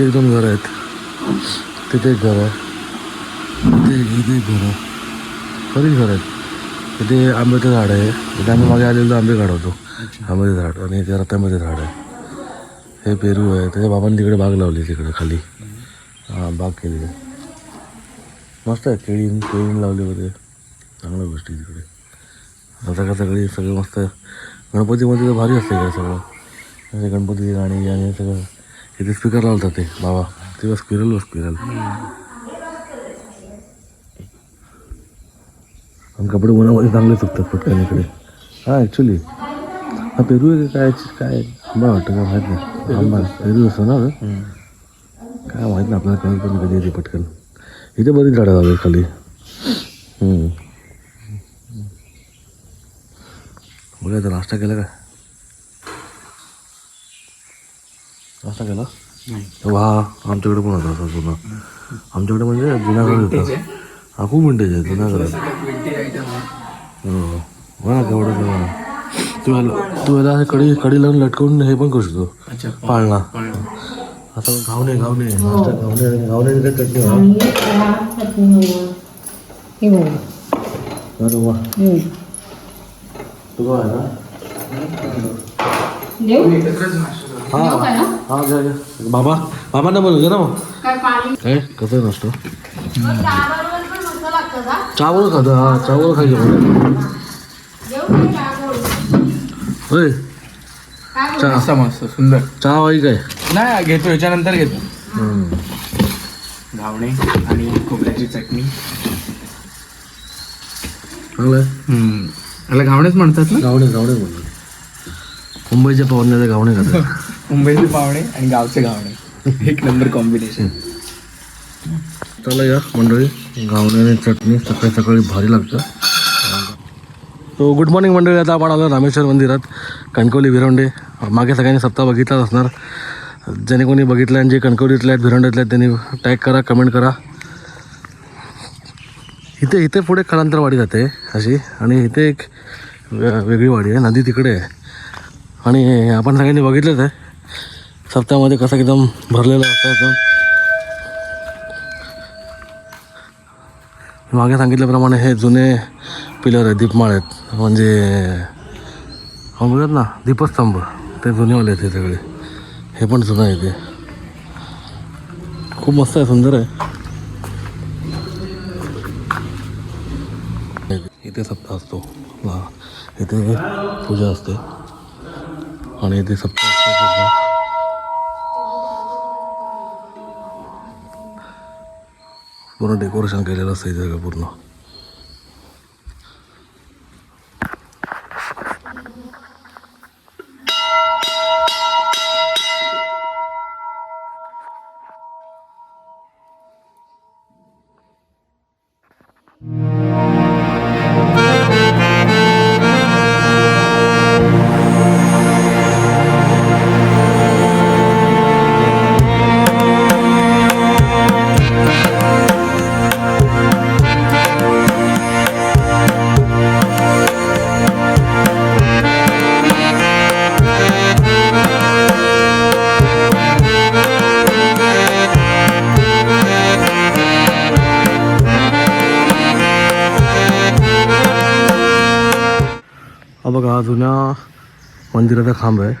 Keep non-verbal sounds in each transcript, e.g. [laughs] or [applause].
इथे एक दोन घरं आहेत. तिथे एक घर आहे. इथे इथे एक घर आहे. बरीच घरं आहेत. इथे आंब्याचं झाड आहे. इथे आम्ही मागे आलेलो आंबे काढवतो. आंब्याचं झाड आणि इथे रतांब्याचं झाड आहे. हे पेरू आहे. त्याच्या बाबांनी तिकडे बाग लावली तिकडे खाली. हां बाग केली आहे मस्त आहे. केळी केळी लावली वगैरे. चांगल्या गोष्टी तिकडे. आता का सगळी सगळं मस्त. गणपतीमध्ये तर भारी असते इकडे सगळं. गणपतीची गाणी आणि सगळं इथे स्पीकर लावतात ते बाबा ते बस फिरल बस फिरल आणि कपडे उन्हामध्ये चांगले सुकतात पटकन इकडे हां ॲक्च्युली हा पेरू आहे का काय काय आंबा वाटतं का माहीत नाही आंबा पेरू असतो ना? काय माहीत नाही आपल्याला कळत पण कधी येते पटकन इथे बरीच झाडं लावली खाली. बघा आता नाश्ता केला काय नाश्ता केला? वा आमच्याकडे पण होता असा जुना आमच्याकडे म्हणजे जुन्या घरात होता हा खूप मिनटेज आहे जुन्या घरात हो. बघा केवढं केवढं. तू तू याला कडी कडी लावून लटकवून हे पण करू शकतो. अच्छा. पाळणा. आता घावणे घावणे. घावणे घावणे काय चटणी. तुझं आहे ना? हा. हा घ्या घ्या. बाबा बाबांना बोलू ना मग. काय कसं नसतं चावल खातं हा चावल खायचं होय. चहा. मस्त मस्त सुंदर. चहा वाई काय? नाही घेतो याच्यानंतर घेतो. हम्म. घावणे आणि खोबऱ्याची चटणी. चांगलं आहे. याला घावणेच म्हणतात ना? गावणे गावणे बोलतो मुंबईच्या पाहुण्याचे गावणे खातात. मुंबईचे पावणे आणि गावचे घावणे एक नंबर कॉम्बिनेशन चला या मंडळी. गावणे आणि चटणी सकाळी सकाळी भारी लागतं. तो गुड मॉर्निंग मंडळी. आता आपण आलो रामेश्वर मंदिरात कणकवली भिरवंडे मागे सगळ्यांनी सप्ताह बघितलाच असणार. ज्याने कोणी बघितलं आणि जे कणकवलीतले आहेत भिरवंडीतले आहेत त्यांनी टॅग करा कमेंट करा. इथे इथे पुढे कलांतरवाडी जाते अशी. आणि इथे एक वे- वेगळी वाडी आहे. नदी तिकडे आहे. आणि आपण सगळ्यांनी बघितलंच आहे. सप्तामध्ये कसं एकदम भरलेलं असतं एकदम. मागे सांगितल्याप्रमाणे हे जुने पिलर आहेत दीपमाळ आहेत. म्हणजे आपण ना दीपस्तंभ. ते जुनेवाले आहेत हे सगळे. हे पण जुनं आहे ते. खूप मस्त आहे सुंदर आहे. इथे सप्ताह असतो. हा इथे पूजा असते. आणि इथे सप्ताह पूर्ण डेकोरेशन केलेलं असतं इथे सगळं पूर्ण हा जुन्या मंदिराचा खांब आहे.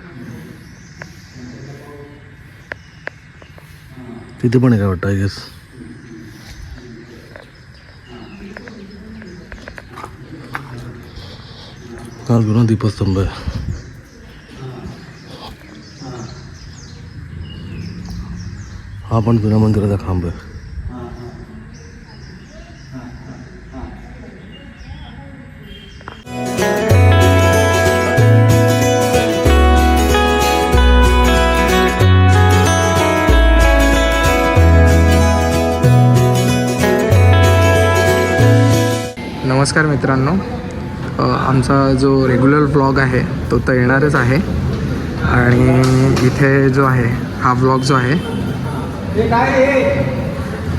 तिथे पण आहे काय वाटतं आय गेस हा जुना दीपस्तंभ आहे. हा पण जुन्या मंदिराचा खांब आहे. नमस्कार मित्रांनो. आमचा जो रेग्युलर ब्लॉग आहे तो तर येणारच आहे. आणि इथे जो आहे हा ब्लॉग जो आहे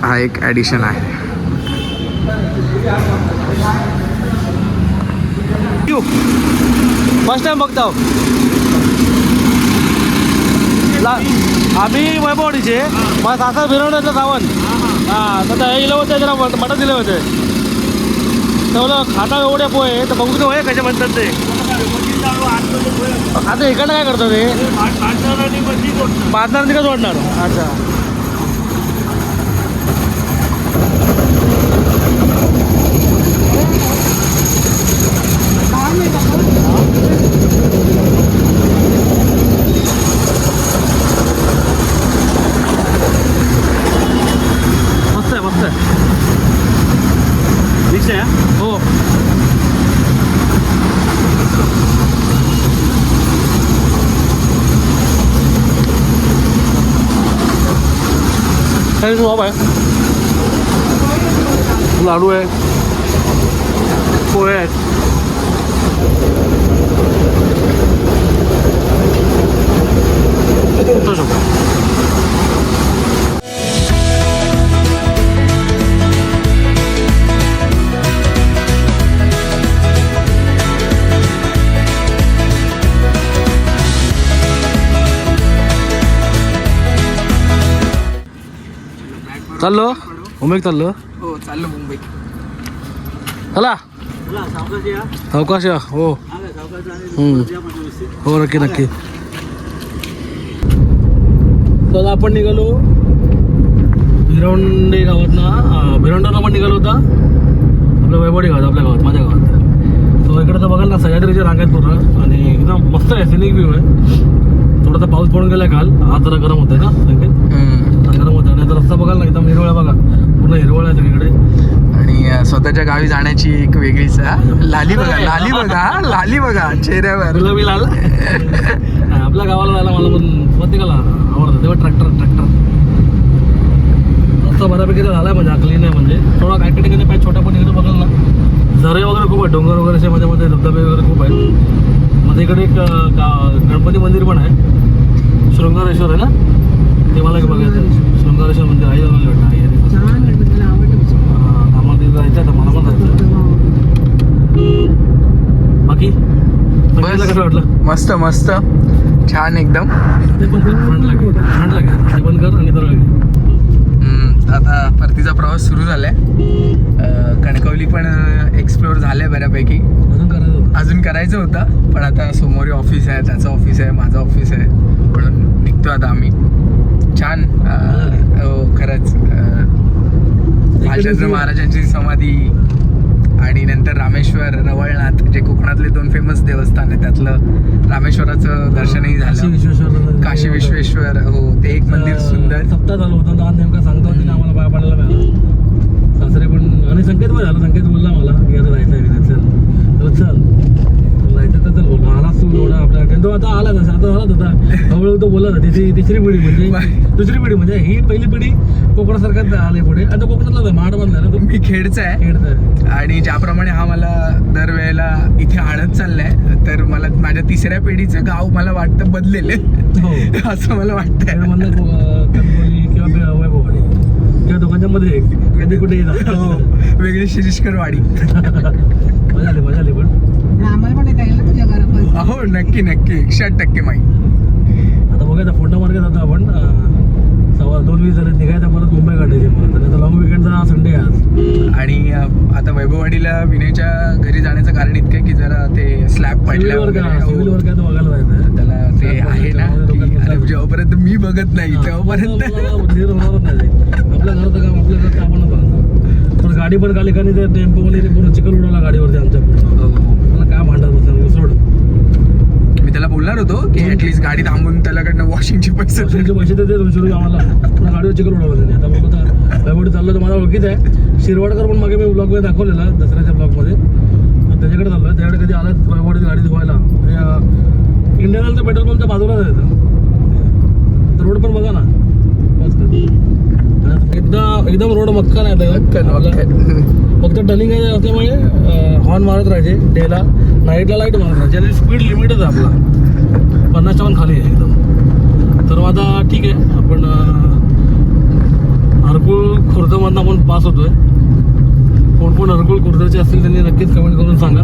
हा एक ॲडिशन आहे. फर्स्ट टाइम बघतो आम्ही वैभवडीचे मग सासर फिरवण्याचं सावंत. हां तर हे इलं होते जरा मट- मटण दिले होते. बोला खाता एवढे पोहे तर बघू होय कसे म्हणतात ते. आता इकडनं काय करतो ते? पार्टनर का जोडणार अच्छा मस्त आहे मस्त आहे रिक्षा आहे हो काही बाब आहे लाडू आहे पोहे आहेत तसं चाललो? उमेक चाललो? हो चाललो मुंबई. चला. अवकाश आहे, हो. हम्म. हो नक्की नक्की. तर आपण निघालो. भिरवंडी गावात ना भिरवंडाला पण निघालो होता. आपल्या वैभवडी गावात आपल्या गावात माझ्या गावात. तो इकडे तर बघाल ना सह्याद्रीच्या रांगेत पूर्ण. आणि एकदम मस्त आहे सिनिक व्ह्यू आहे. थोडासा पाऊस पडून गेलाय काल. आज जरा गरम होतंय ना हम्म. गरम होतं आणि आता रस्ता बघाल ना एकदम हिरवळ बघा. पूर्ण हिरवळ आहे सगळीकडे. आणि स्वतःच्या गावी जाण्याची एक वेगळीच लाली बघा [laughs] लाली बघा लाली बघा चेहऱ्यावर. बी लाल. नाही, आपल्या गावाला जायला मला पण प्रत्येकाला आवडतं तेव्हा ट्रॅक्टर ट्रॅक्टर रस्ता बऱ्यापैकी तर झालाय म्हणजे क्लीन आहे म्हणजे. थोडा काय ठिकाणी पाहिजे छोटा पण इकडे बघाल ना झरे वगैरे खूप आहे डोंगर वगैरे असे मध्ये मध्ये धबधबे वगैरे खूप आहेत. मध्ये इकडे एक गणपती मंदिर पण आहे. शृंगारेश्वर आहे ना? ते मला बघायचं. आहे. शृंगारेश्वर मंदिर आई जाऊन वाटतं आई आवडलं हां, आम्हाला तिथे जायचं आहे तर मला पण जायचं आहे. बाकी? संगीतला कसं वाटलं? मस्त मस्त. छान एकदम. ते पण फ्रंट लागेल फ्रंट लागेल ते पण कर आणि तर हम्म, आता परतीचा प्रवास सुरू झालाय. अ, कणकवली पण एक्सप्लोअर झालंय बऱ्यापैकी. अजून करायचं होतं. अजून करायचं होतं पण आता समोर ऑफिस आहे त्याचं ऑफिस आहे माझं ऑफिस आहे. म्हणून निघतो आता आम्ही. छान हो खरंच भालचंद्र महाराजांची समाधी आणि नंतर रामेश्वर रवळनाथ जे कोकणातले दोन फेमस देवस्थान आहे त्यातलं रामेश्वराचं दर्शनही झालं. विश्वेश्वर काशी विश्वेश्वर हो ते एक मंदिर सुंदर. सप्ताह चालू होता आज नेमका सांगता होती आम्हाला पाया पडायला मिळालं सासरे पण आणि संकेत पण झालं संकेत बोलला मला जायचं चल चल. जायचं तर तू एवढा आता आला तसा आता होता हळूहळू तो बोलला होता तिसरी पिढी म्हणजे दुसरी पिढी म्हणजे ही पहिली पिढी कोकणासारखाच आले पुढे आणि तो कोकणातलाच आहे. महाड बनला ना तो मी खेडचा आहे. आणि ज्याप्रमाणे हा मला दरवेळेला इथे आणत चाललाय तर मला माझ्या तिसऱ्या पिढीचं गाव मला वाटतं बदलेले. हो. असं मला वाटतंय. किंवा बे- वैभववाडी किंवा दोघांच्या मध्ये कधी कुठेही जा हो. वेगळी शिरीषकर वाडी [laughs] मजा आली मजा आली पण. आम्हाला पण येता येईल ना तुझ्या घरापर्यंत हो नक्की नक्की. एकशे आठ टक्के माहीत. आता बघायचं फोंडा मार्केट जातो आपण सव्वा दोन वीस झाले निघायचं परत मुंबई काढायची परत. लॉंग विकेंडचा संडे आज. आणि आता वैभववाडीला विनयच्या घरी जाण्याचं कारण इतकं आहे की जरा ते स्लॅब पडल्या सिव्हिल वर्क वगैरे, आहे तो बघायला जायचं. त्याला ते आहे ना जेव्हापर्यंत मी बघत नाही तेव्हापर्यंत. आपल्या घराचं काम आपल्या घरात बघणार पण गाडी पण काली आणि ते टेम्पो वाले पूर्ण चिकन उडवला गाडीवरती आमच्या पूर्ण. हो. काय भांडत बसणार सोड मी त्याला बोलणार होतो की ऍटलीस्ट गाडी थांबून त्याच्याकडनं वॉशिंगचे पैसे दे. पैसे देते दोनशे रुपये आम्हाला. पुन्हा गाडीवर चिकन उडवलं त्यांनी आता बघू आता वैभवडी चाललो तर मला ओळखीच आहे. शिरवाडकर पण मागे मी ब्लॉगमध्ये दाखवलेला दसऱ्याच्या ब्लॉगमध्ये त्याच्याकडे चाललो आहे त्याच्याकडे कधी आलं वैभवडीत गाडी धुवायला. इंडियन ऑइलचं पेट्रोल पंपच्या बाजूलाच आहे तर रोड पण बघा ना. मस्त. एकदम एकदम रोड मक्का नाही मक्कन. फक्त टर्निंग असल्यामुळे हॉर्न मारत राहायचे डेला नाईटला लाइट मारत राहायचे. आणि स्पीड लिमिटच आहे आपला. पन्नासच्या पण खाली आहे एकदम. तर मग आता ठीक आहे आपण हरकुळ खुर्दमधनं आपण पास होतोय. कोण कोण हरकुळ खुर्दचे असतील त्यांनी नक्कीच कमेंट करून सांगा.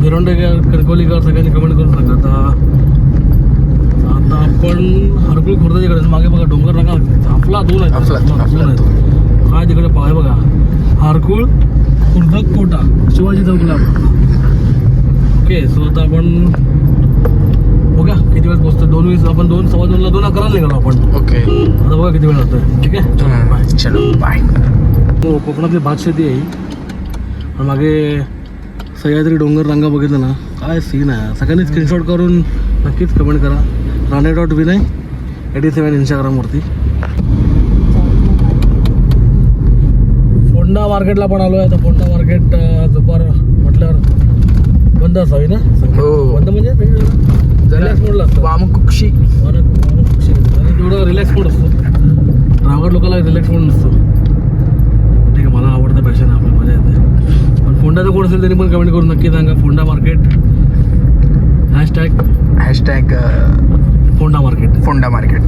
भिरोंडेकर कणकोलीकर सगळ्यांनी कमेंट करून सांगा. आता आता आपण हरकुळ खुर्दाच्या कडे मागे बघा डोंगर रंगा आपला दोन आपला दोन आहेत काय तिकडे पाय बघा. हरकुळ खुर्द कोटा शिवाजी चौकला ओके सो आता आपण बघा किती वेळ पोहोचतो दोन वीस आपण दोन सव्वा दोनला दोन अकरा निघालो आपण. ओके आता बघा किती वेळ लागतोय ठीक आहे? चलो बाय हो कोकणातली भात शेती आहे आणि मागे सह्याद्री डोंगर रांगा बघितलं ना. काय सीन आहे सगळ्यांनी स्क्रीनशॉट करून नक्कीच कमेंट करा. Rane dot Vinay AT seven इंस्टाग्रामवरती फोंडा मार्केटला पण आलो आहे तर फोंडा मार्केट दुपार म्हटल्यावर बंद असावी ना? हो. बंद म्हणजे रिलॅक्स मोडला असतो. वामकुक्षी. आणि तेवढं रिलॅक्स मोड असतो. रावगड लोकांना रिलॅक्स मोड नसतो. ठीक आहे मला आवडतं पॅशन आपलं मजा येते. पण फोंडाचं कोण असेल त्यांनी पण कमेंट करून नक्की सांगा. Fonda market hashtag hashtag Fonda market Fonda market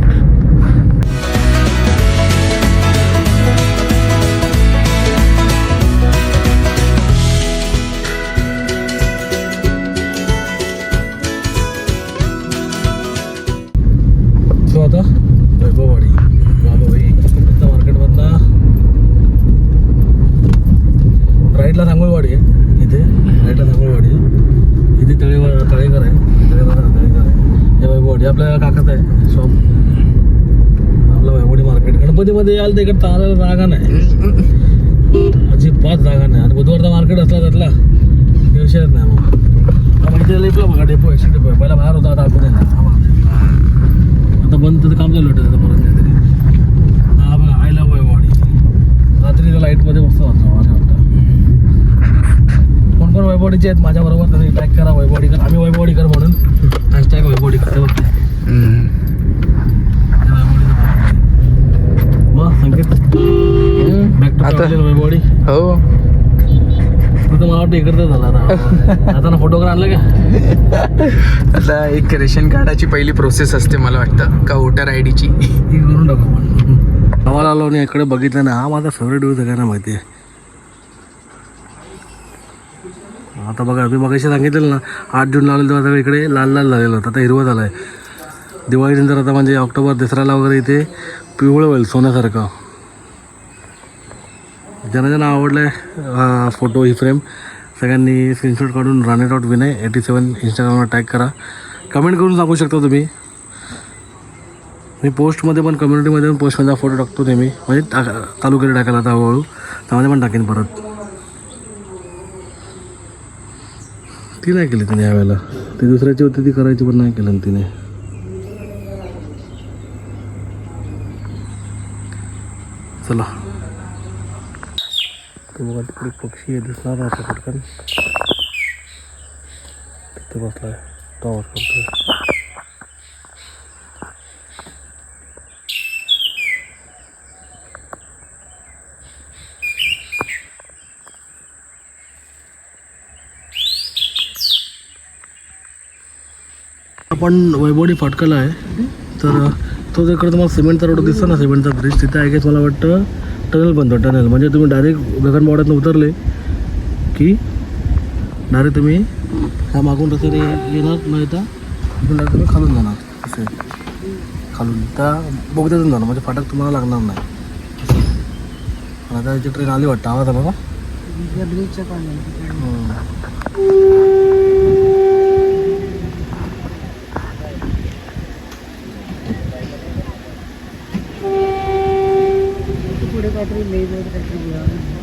आहे हे आपल्या काकाचं आहे शॉप आपलं वैभवडी मार्केट गणपतीमध्ये याल तर इकडे चालायला जागा नाही. अजिबात जागा नाही. आणि बुधवारचा मार्केट असला त्यातला विषयच नाही मग. हा, मग इथे लिपला बघा डेपो आहे डेपो आहे. पहिला बाहेर होता आता आतमध्ये आता बंद त्याचं काम चालू होतं त्याचं परत काहीतरी. हा बघा आय लव्ह रात्री रात्रीच्या लाईटमध्ये मस्त वाटतं माझ्या वाटतं. कोण कोण वैभवडीचे आहेत माझ्याबरोबर तरी टॅग करा वैभवडीकर आम्ही वैभवडीकर म्हणून. हॅशटॅग वैभवडीकर ते वैभवडी हो. तू तर मला वाटतं झाला आता ना फोटोग्राफ आणलं का आता एक रेशन कार्डाची पहिली प्रोसेस असते मला वाटतं का वोटर आय डीची करून टाकू गावाला आलो आणि इकडे बघितलं ना हा माझा फेवरेट व्ह्यू सगळ्यांना माहिती आहे. आता बघा मी मगाशी सांगितलेलं ना आठ जून लावलेलं तेव्हा सगळं इकडे लाल लाल झालेलं होतं आता हिरवं झालं आहे दिवाळीनंतर आता म्हणजे ऑक्टोबर दसऱ्याला वगैरे इथे पिवळं होईल सोन्यासारखं. ज्यांना ज्यांना आवडलं आहे फोटो ही फ्रेम सगळ्यांनी स्क्रीनशॉट काढून Rane dot Vinay AT seven इंस्टाग्रामवर टॅग करा. कमेंट करून सांगू शकता तुम्ही. मी पोस्टमध्ये पण कम्युनिटीमध्ये पण पोस्टमध्ये फोटो टाकतो नेहमी. म्हणजे टाक चालू केलं टाकायला आता हळूहळू. त्यामध्ये पण टाकेन परत. ती नाही केली तिने यावेळेला. ती दुसऱ्याची होती ती करायची पण नाही केलं तिने. चला. तुम्हाला तिकडे पक्षी आहे दिसणार आता पटकन. तिथे बसलाय तो आवाज करतोय. आपण वैभवडी फाटकाला आहे तर तो तिकडे तुम्हाला सिमेंटचा रोड दिसतो ना सिमेंटचा ब्रिज तिथे आहे की मला वाटतं टनल बनतो टनल म्हणजे तुम्ही डायरेक्ट गगनबावड्यातनं उतरले की डायरेक्ट तुम्ही ह्या मागून रस्त्याने येणार न येता direct तुम्ही खालून जाणार. असे खालून. त्या बोगद्यातून जाणार म्हणजे फाटक तुम्हाला लागणार नाही. आता याची ट्रेन आली वाटतं. आवाज आला का ब्रिजच्या पाण्यात हम्म. पुढे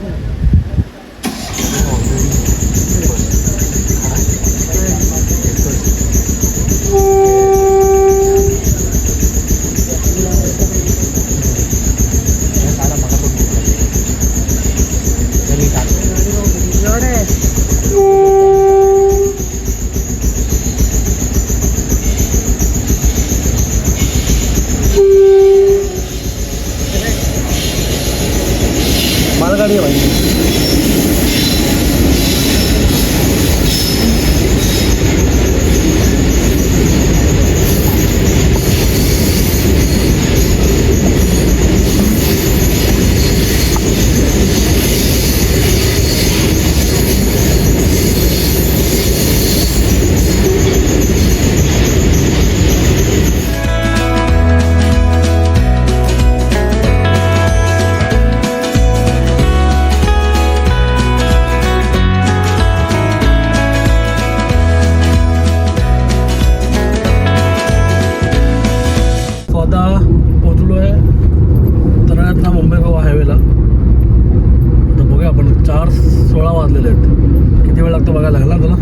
लागतो बघायला लागला तुला?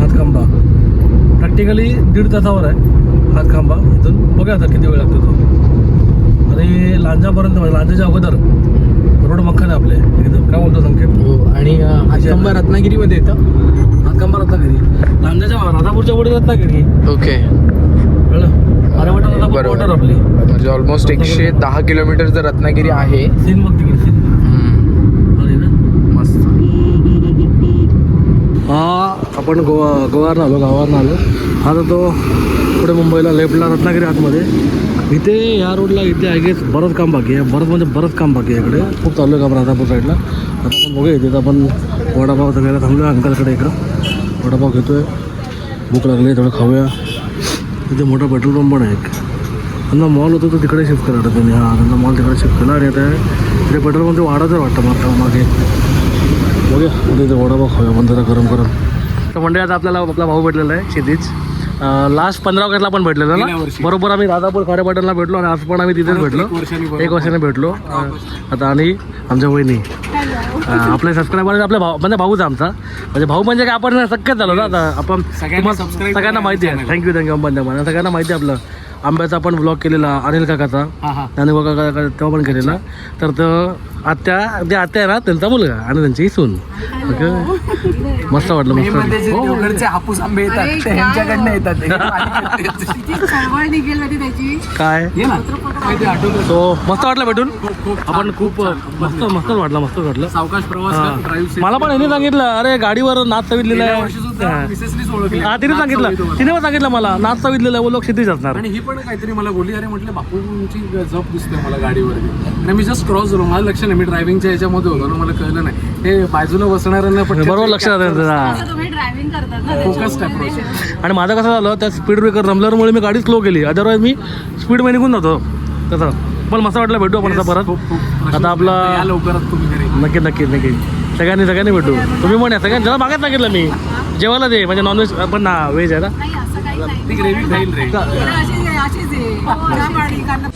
हातखांबा प्रॅक्टिकली दीड तासावर आहे हातखांबा इथून. बघूया आता किती वेळ लागतो तो. आणि लांजापर्यंत म्हणजे लांजाच्या अगोदर रोड मक्खन आहे आपले एकदम. काय बोलतो संकेत? हो आणि हातखंबा रत्नागिरीमध्ये येतं. हातखांबा रत्नागिरी. लांजाच्या राधापूरच्या पुढे रत्नागिरी. ओके. बरोबर. वॉटर आपली. म्हणजे ऑलमोस्ट एकशे दहा किलोमीटर जर रत्नागिरी आहे. सीन बघ तिकडे सीन अरे ना मस्त हा आपण गोवा गोवावरनं आलो गावावरनं आलो. हा तो पुढे मुंबईला लेफ्टला रत्नागिरी आतमध्ये. इथे ह्या रोडला इथे आय गेस बरंच काम बाकी आहे. बरंच म्हणजे बरंच काम बाकी आहे इकडे. खूप चालू आहे काम राधापूर साईडला. आता आपण बघूया इथे तर आपण वडापाव सगळ्याला थांबलो अंकलकडे इकडं. वडापाव घेतो आहे भूक लागली आहे थोडं खाऊया. इथे मोठा पेट्रोल पंप पण आहे एक. त्यांना मॉल होतो तो तिकडे शिफ्ट केला होता त्यांनी. हा त्यांना मॉल तिकडे शिफ्ट केला आणि आता तिथे पेट्रोल पंप वाढायचं वाटतं मागच्या मागे. बघूया उद्या इथे वडापाव खाऊया आपण जरा गरम गरम तर मंडळी आता आपल्याला आपला भाऊ भेटलेला आहे क्षितिज लास्ट पंधरा ऑगस्टला पण भेटलेलो ना. बरोबर आम्ही राधापूर खारे पाटणला भेटलो आणि आज पण आम्ही तिथेच भेटलो एक वर्षाने भेटलो आता आणि आमच्या वहिनी आपले सबस्क्रायबर आपले भाऊ म्हणजे भाऊच आमचा म्हणजे भाऊ म्हणजे काय आपण सख्यच झालो ना आता आपण सगळ्यांनी माहिती आहे. थँक्यू थँक्यू अंबानी अंबानी सगळ्यांना माहिती आहे आपलं आंब्याचा पण ब्लॉग केलेला अनिल काकाचा हा हा आणि बघा का- का- तेव्हा पण केलेला तर तो आत्या ते आत्या आहे ना त्यांचा मुलगा आणि त्यांची सून ओके मस्त वाटलं मे मस्त मध्ये जे वाटलं. हो. देवगडचे हापूस आंबे येतात अरे, ते काय? ह्यांच्याकडनं येतात [laughs] ते पाणी करतात. किती चळवळ निघेल माहिती त्याची काय ये ना. तो मस्त वाटलं भेटून आपण खूप मस्त मस्त वाटलं मस्त वाटलं सावकाश प्रवास हा. मला पण याने सांगितलं अरे गाडीवर नाच सुद्धा आहे मिसेसनीच ओळखलं. हा तिने सांगितलं. तिने पण सांगितलं मला नाच वो लोक क्षितिज असणार. आणि ही पण काहीतरी मला बोलली अरे म्हटलं बापूंची जप दिसते मला गाडीवरती. आणि मी जस्ट क्रॉस झालो मला लक्ष नाही मी ड्रायव्हिंगच्या याच्यामध्ये होतो ना मला कळलं नाही. हे बाजूला बसणाऱ्यांना बरोबर लक्षात ना फोकस्ड अप्रोच आणि माझं कसं झालं त्या स्पीड ब्रेकर रमल्यामुळे मी गाडी स्लो केली. अदरवाईज मी स्पीडमध्ये निघून जातो. तसं. पण मस्त वाटलं भेटू आपण आता परत. आता आपला- या लवकरात तुम्ही घरी. नक्की नक्की नक्की. सगळ्यांनी सगळ्यांनी भेटू. तुम्ही पण या सगळ्यांनी ज्याला मागत सांगितलं मी. जेवायला दे म्हणजे नॉनव्हेज पण ना व्हेज आहे ना? नाही असं काही नाही. ती ग्रेव्ही खाईल रे. अशीच आहे अशीच आहे. चहा पाणी कारण